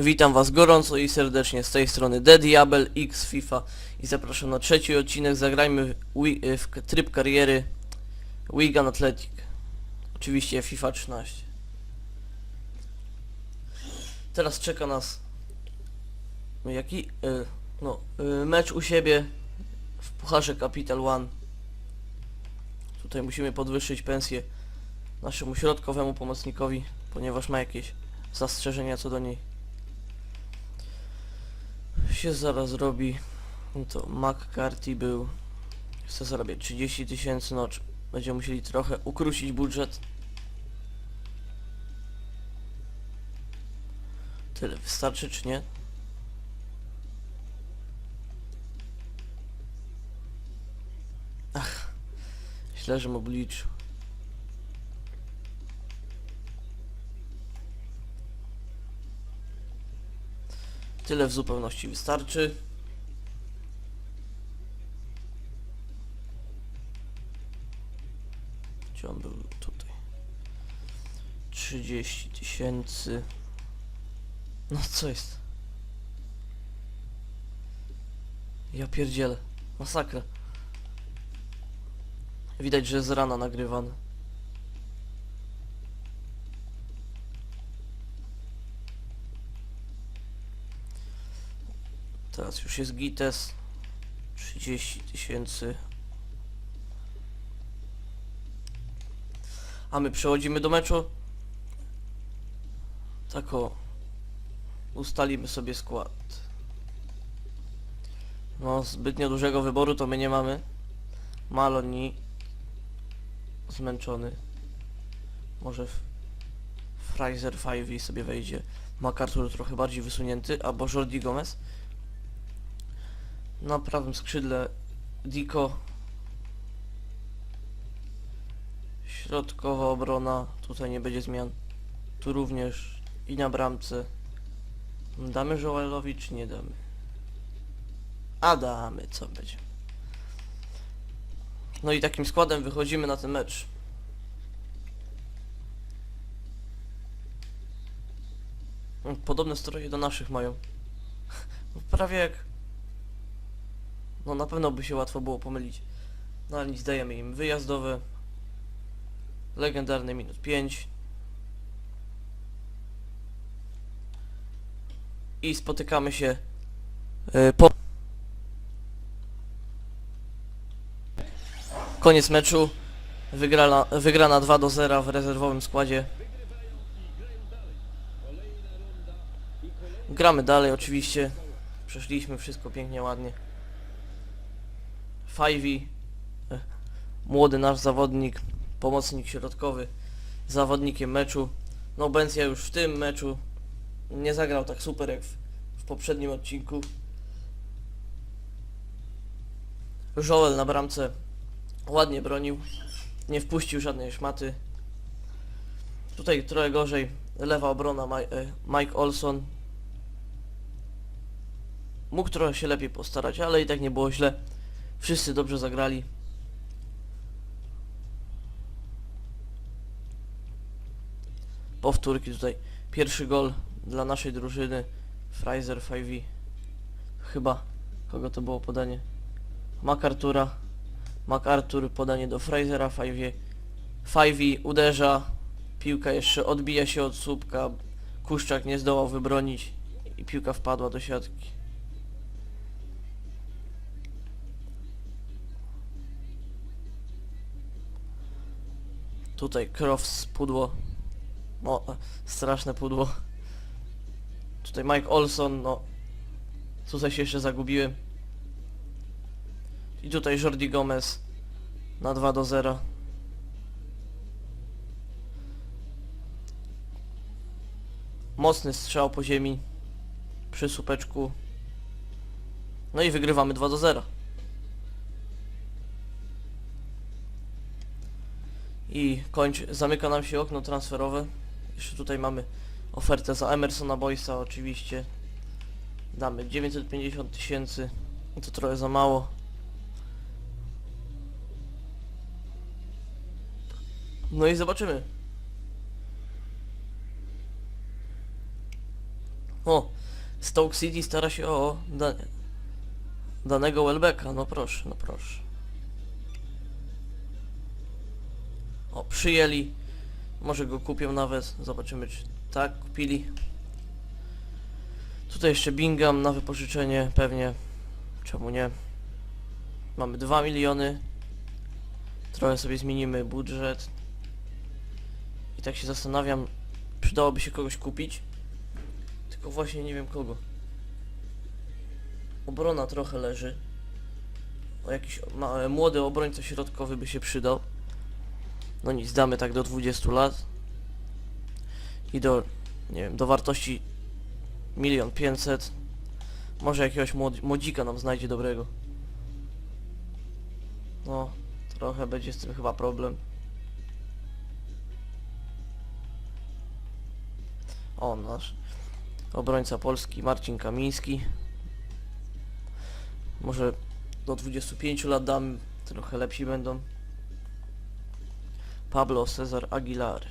Witam was gorąco i serdecznie z tej strony The Diabel X FIFA i zapraszam na trzeci odcinek Zagrajmy w, tryb kariery Wigan Athletic Oczywiście FIFA 13 Teraz czeka nas Jaki? Y, no, y, mecz u siebie w Pucharze Capital One Tutaj musimy podwyższyć pensję naszemu środkowemu pomocnikowi, ponieważ ma jakieś zastrzeżenia co do niej. Się zaraz robi. No To McCarthy był. Chce zarabiać 30 tysięcy, no czy będziemy musieli trochę ukrócić budżet. Tyle wystarczy czy nie? Ach, źle, że obliczył. Tyle w zupełności wystarczy. Gdzie on był? Tutaj. 30 tysięcy. No co jest? Ja pierdzielę. Masakra. Widać, że z rana nagrywany. Teraz już jest GITES. 30 tysięcy. A my przechodzimy do meczu? Tak o. Ustalimy sobie skład. No zbytnio dużego wyboru to my nie mamy. Maloni Zmęczony. Może Fraser 5 sobie wejdzie. MacArthur trochę bardziej wysunięty. Albo Jordi Gomez na prawym skrzydle Diko. Środkowa obrona, tutaj nie będzie zmian. Tu również i na bramce. Damy Joelowi czy nie damy? A damy, co będzie. No i takim składem wychodzimy na ten mecz. Podobne stroje do naszych mają. Prawie jak no na pewno by się łatwo było pomylić. No ale nic, dajemy im wyjazdowe. Legendarny minut 5. I spotykamy się y, po... Koniec meczu. Wygrana, wygrana 2 do 0 w rezerwowym składzie. Gramy dalej oczywiście. Przeszliśmy wszystko pięknie, ładnie. E, młody nasz zawodnik, pomocnik środkowy, zawodnikiem meczu. No Bencja już w tym meczu nie zagrał tak super jak w, w poprzednim odcinku. Joel na bramce ładnie bronił, nie wpuścił żadnej szmaty. Tutaj trochę gorzej, lewa obrona e, Mike Olson. Mógł trochę się lepiej postarać, ale i tak nie było źle. Wszyscy dobrze zagrali. Powtórki tutaj. Pierwszy gol dla naszej drużyny. Fraser 5 Chyba. Kogo to było podanie? MacArthura. MacArthur podanie do Frasera 5 5 uderza. Piłka jeszcze odbija się od słupka. Kuszczak nie zdołał wybronić. I piłka wpadła do siatki. Tutaj Crofts pudło. O, straszne pudło. Tutaj Mike Olson, no. Tutaj się jeszcze zagubiłem. I tutaj Jordi Gomez na 2 do 0. Mocny strzał po ziemi przy supeczku. No i wygrywamy 2 do 0. I kończy, zamyka nam się okno transferowe. Jeszcze tutaj mamy ofertę za Emersona Boysa oczywiście. Damy 950 tysięcy. To trochę za mało. No i zobaczymy. O, Stoke City stara się o da, danego Welbecka, no proszę, no proszę. O, przyjęli. Może go kupią nawet. Zobaczymy czy tak kupili. Tutaj jeszcze Bingham na wypożyczenie pewnie. Czemu nie? Mamy 2 miliony. Trochę sobie zmienimy budżet. I tak się zastanawiam, przydałoby się kogoś kupić. Tylko właśnie nie wiem kogo. Obrona trochę leży. O jakiś młody obrońca środkowy by się przydał. No nic, damy tak do 20 lat. I do, nie wiem, do wartości milion pięćset. Może jakiegoś młod młodzika nam znajdzie dobrego. No, trochę będzie z tym chyba problem. O, nasz obrońca polski Marcin Kamiński. Może do 25 lat damy, trochę lepsi będą. Pablo Cesar Aguilar.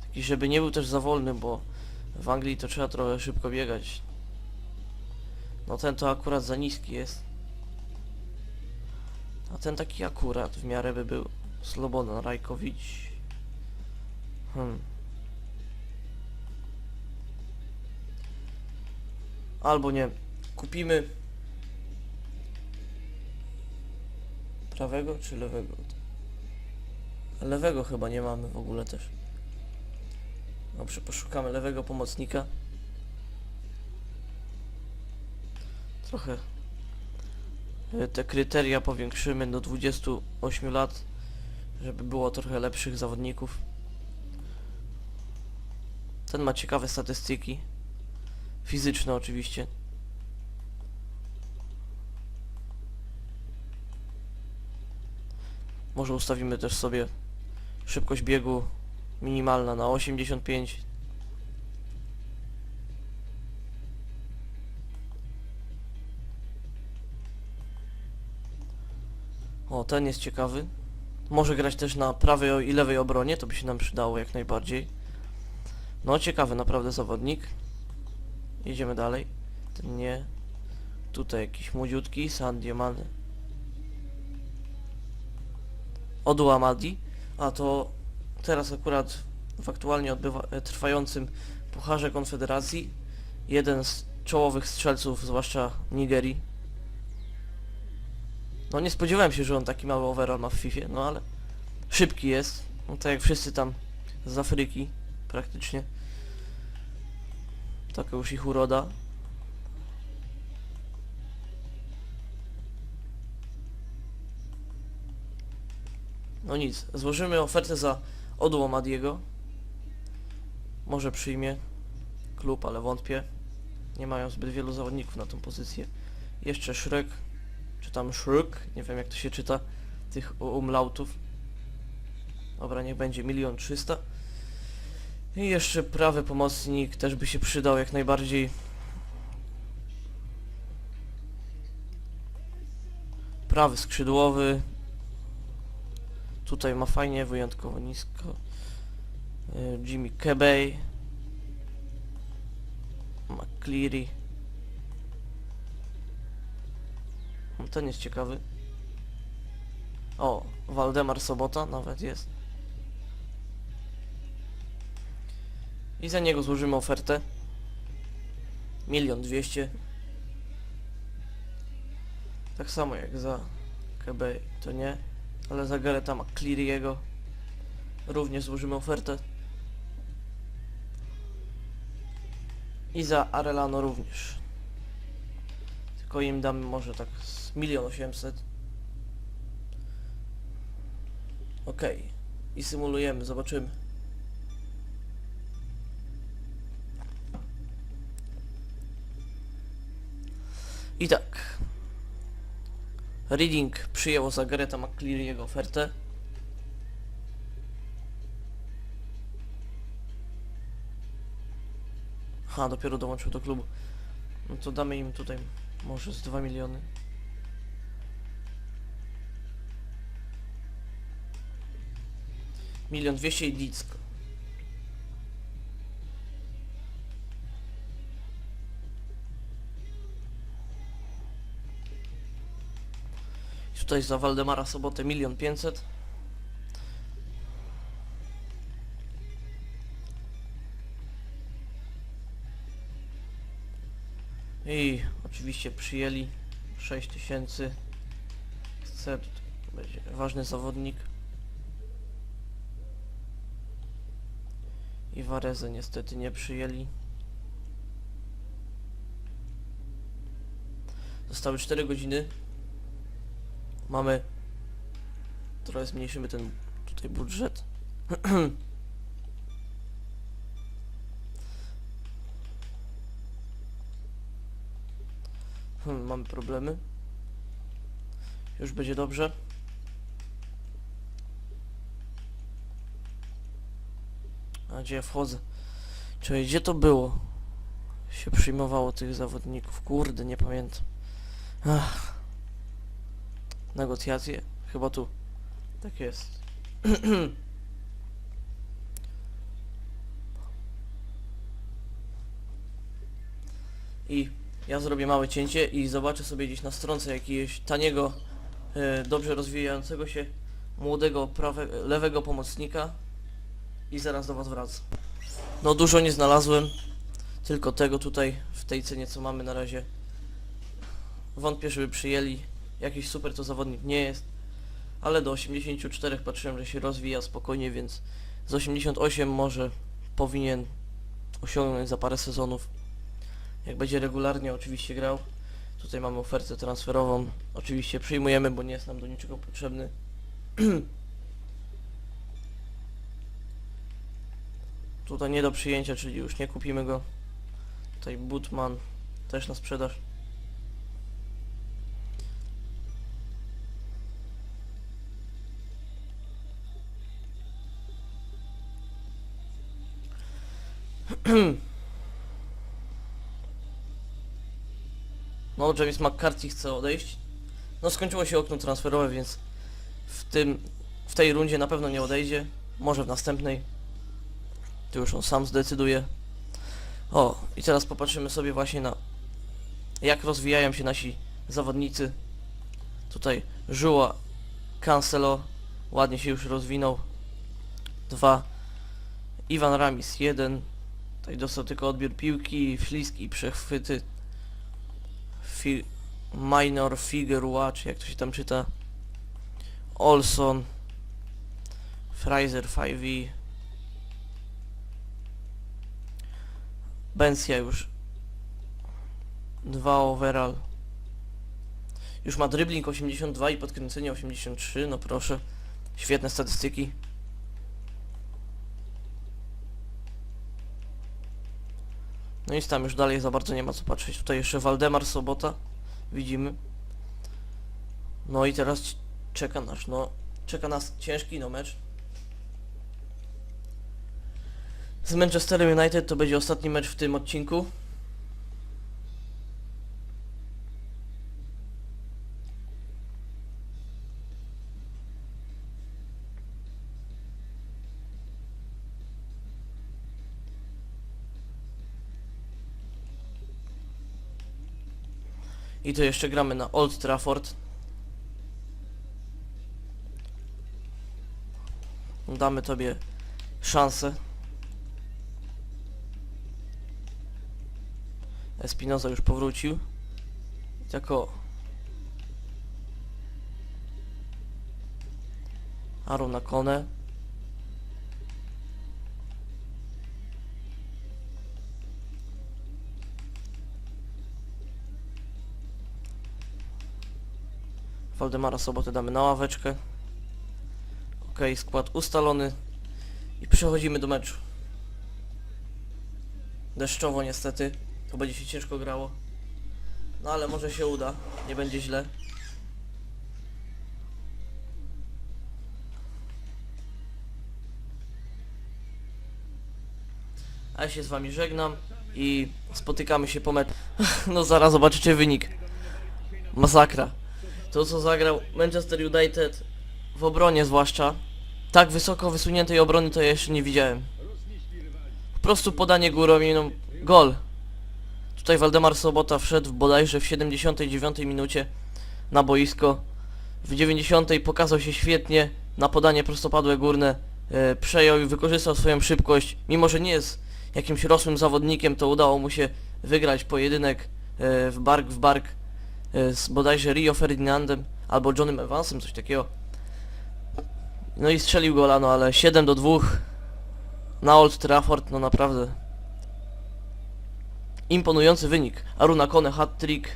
Taki, żeby nie był też za wolny, bo w Anglii to trzeba trochę szybko biegać. No ten to akurat za niski jest. A ten taki akurat w miarę by był. Slobodan Rajkowicz. Hmm. Albo nie. Kupimy prawego czy lewego? Lewego chyba nie mamy w ogóle też. Dobrze, poszukamy lewego pomocnika. Trochę e, te kryteria powiększymy do 28 lat, żeby było trochę lepszych zawodników. Ten ma ciekawe statystyki. Fizyczne oczywiście. Może ustawimy też sobie szybkość biegu minimalna na 85. O, ten jest ciekawy. Może grać też na prawej i lewej obronie, to by się nam przydało jak najbardziej. No, ciekawy naprawdę zawodnik. Jedziemy dalej. Ten nie. Tutaj jakiś młodziutki, San Diamante. Odu Amadi. A to teraz akurat w aktualnie odbywa, e, trwającym Pucharze Konfederacji jeden z czołowych strzelców, zwłaszcza Nigerii. No nie spodziewałem się, że on taki mały overall ma w FIFA, no ale szybki jest. No tak jak wszyscy tam z Afryki praktycznie. Taka już ich uroda. No nic, złożymy ofertę za Odło Madiego. Może przyjmie klub, ale wątpię. Nie mają zbyt wielu zawodników na tą pozycję. Jeszcze Shrek, czy tam Shrek, nie wiem jak to się czyta, tych umlautów. Dobra, niech będzie milion trzysta. I jeszcze prawy pomocnik też by się przydał jak najbardziej. Prawy skrzydłowy. Tutaj ma fajnie, wyjątkowo nisko. Y, Jimmy Kebay. McCleary. No, Ten jest ciekawy. O, Waldemar Sobota nawet jest. I za niego złożymy ofertę. Milion dwieście. Tak samo jak za Kebay, to nie. Ale za Gareta McCleary'ego również złożymy ofertę. I za Arelano również. Tylko im damy może tak z milion osiemset. Okej. I symulujemy, zobaczymy. I tak. Reading przyjęło za Gareta McCleary'ego ofertę. Ha, dopiero dołączył do klubu. No to damy im tutaj może z 2 miliony. Milion dwieście i Dicko. Tutaj za Waldemara Sobotę milion pięćset. I oczywiście przyjęli 6000 chce będzie ważny zawodnik. I Warezę niestety nie przyjęli. Zostały 4 godziny mamy trochę zmniejszymy ten tutaj budżet Hmm, mamy problemy. Już będzie dobrze. A gdzie ja wchodzę? Czyli gdzie to było? Się przyjmowało tych zawodników. Kurde, nie pamiętam. Ach. Negocjacje? Chyba tu. Tak jest. I ja zrobię małe cięcie i zobaczę sobie gdzieś na stronce jakiegoś taniego, e, dobrze rozwijającego się młodego prawe, lewego pomocnika i zaraz do was wracam. No dużo nie znalazłem, tylko tego tutaj w tej cenie co mamy na razie. Wątpię, żeby przyjęli. Jakiś super to zawodnik nie jest, ale do 84 patrzyłem, że się rozwija spokojnie, więc z 88 może powinien osiągnąć za parę sezonów. Jak będzie regularnie oczywiście grał. Tutaj mamy ofertę transferową. Oczywiście przyjmujemy, bo nie jest nam do niczego potrzebny. Tutaj nie do przyjęcia, czyli już nie kupimy go. Tutaj Butman też na sprzedaż. No, James McCarthy chce odejść. No, skończyło się okno transferowe, więc w tym, w tej rundzie na pewno nie odejdzie. Może w następnej. Tu już on sam zdecyduje. O, i teraz popatrzymy sobie właśnie na jak rozwijają się nasi zawodnicy. Tutaj Żuła, Cancelo, ładnie się już rozwinął. Dwa. Iwan Ramis, jeden. Tutaj dostał tylko odbiór piłki, śliski i przechwyty fi minor figure watch, jak to się tam czyta. Olson. Fraser 5e. Benzia już. Dwa overall. Już ma dribbling 82 i podkręcenie 83, no proszę. Świetne statystyki. No i tam już dalej za bardzo nie ma co patrzeć. Tutaj jeszcze Waldemar Sobota. Widzimy. No i teraz czeka nas, no, czeka nas ciężki no mecz. Z Manchesterem United to będzie ostatni mecz w tym odcinku. I to jeszcze gramy na Old Trafford. Damy tobie szansę. Espinoza już powrócił. Jako Aaron na Waldemara Sobotę damy na ławeczkę. Ok, skład ustalony. I przechodzimy do meczu. Deszczowo niestety. To będzie się ciężko grało. No ale może się uda. Nie będzie źle. A ja się z wami żegnam i spotykamy się po meczu. No zaraz zobaczycie wynik. Masakra. To co zagrał Manchester United w obronie zwłaszcza. Tak wysoko wysuniętej obrony to ja jeszcze nie widziałem. Po prostu podanie górą i no gol. Tutaj Waldemar Sobota wszedł bodajże w 79 minucie na boisko w 90 pokazał się świetnie na podanie prostopadłe górne. E, przejął i wykorzystał swoją szybkość. Mimo, że nie jest jakimś rosłym zawodnikiem, to udało mu się wygrać pojedynek e, w bark w bark z bodajże Rio Ferdinandem albo Johnem Evansem, coś takiego. No i strzelił gola, no ale 7 do 2 na Old Trafford, no naprawdę imponujący wynik. Aruna Kone hat-trick,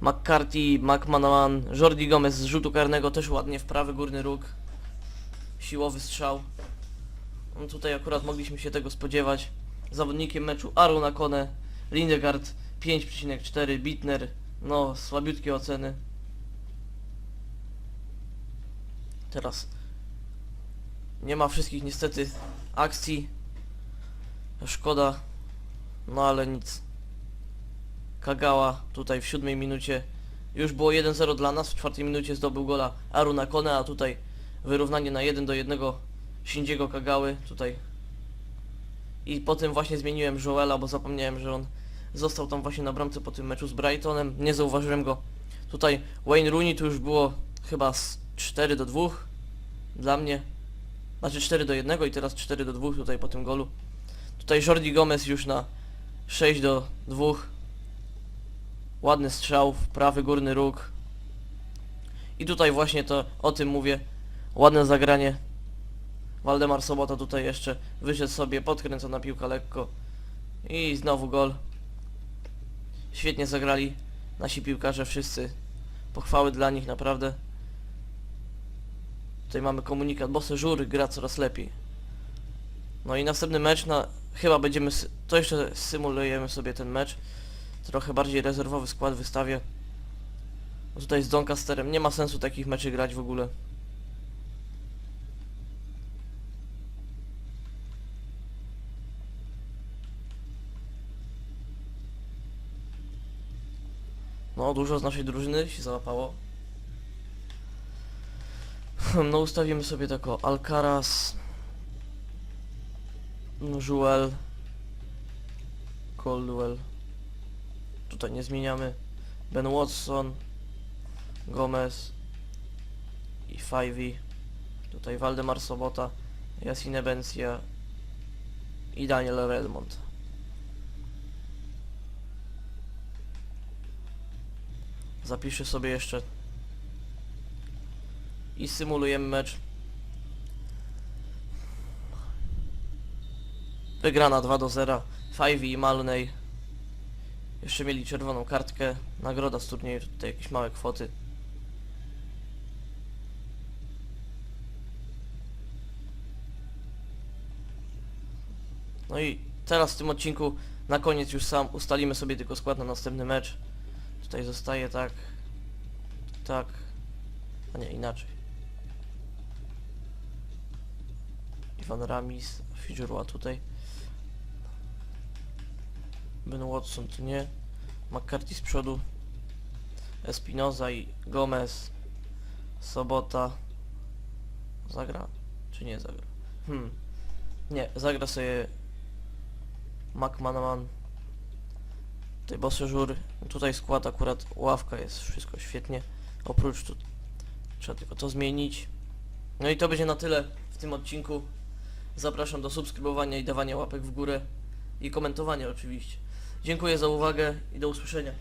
McCarthy, McManaman, Jordi Gomez z rzutu karnego też ładnie w prawy górny róg. Siłowy strzał. No tutaj akurat mogliśmy się tego spodziewać. Zawodnikiem meczu Aruna Kone, Lindegard 5,4, Bitner, no słabiutkie oceny. Teraz nie ma wszystkich niestety akcji. Szkoda, no ale nic. Kagała tutaj w siódmej minucie. Już było 1-0 dla nas, w czwartej minucie zdobył gola Aruna Kone, a tutaj wyrównanie na 1 do 1 Shinjiego Kagały tutaj. I potem właśnie zmieniłem Joela, bo zapomniałem, że on został tam właśnie na bramce po tym meczu z Brightonem. Nie zauważyłem go. Tutaj Wayne Rooney tu już było chyba z 4 do 2 dla mnie. Znaczy 4 do 1 i teraz 4 do 2 tutaj po tym golu. Tutaj Jordi Gomez już na 6 do 2. Ładny strzał w prawy górny róg. I tutaj właśnie to o tym mówię. Ładne zagranie. Waldemar Sobota tutaj jeszcze wyszedł sobie, podkręcona piłka lekko. I znowu gol. Świetnie zagrali nasi piłkarze wszyscy. Pochwały dla nich naprawdę. Tutaj mamy komunikat. Bosse Żur gra coraz lepiej. No i następny mecz na... Chyba będziemy... To jeszcze symulujemy sobie ten mecz. Trochę bardziej rezerwowy skład wystawię. No Tutaj z Doncasterem nie ma sensu takich meczy grać w ogóle. No, dużo z naszej drużyny się załapało. No, ustawimy sobie tak o Alcaraz, Joel, Coldwell. Tutaj nie zmieniamy. Ben Watson, Gomez i Fivey. Tutaj Waldemar Sobota, Jasine Bencia i Daniel Redmond. Zapiszę sobie jeszcze i symulujemy mecz. Wygrana 2 do 0. Fivey i Malney jeszcze mieli czerwoną kartkę. Nagroda z turnieju, tutaj jakieś małe kwoty. No i teraz w tym odcinku na koniec już sam ustalimy sobie tylko skład na następny mecz. Tutaj zostaje tak, tak, a nie inaczej. Iwan Ramis, Fidżurła tutaj. Ben Watson tu nie. McCarthy z przodu. Espinoza i Gomez. Sobota. Zagra? Czy nie zagra? Hmm. Nie, zagra sobie McManaman. Tutaj Bossejour. Tutaj skład akurat ławka jest wszystko świetnie. Oprócz tu trzeba tylko to zmienić. No i to będzie na tyle w tym odcinku. Zapraszam do subskrybowania i dawania łapek w górę i komentowania oczywiście. Dziękuję za uwagę i do usłyszenia.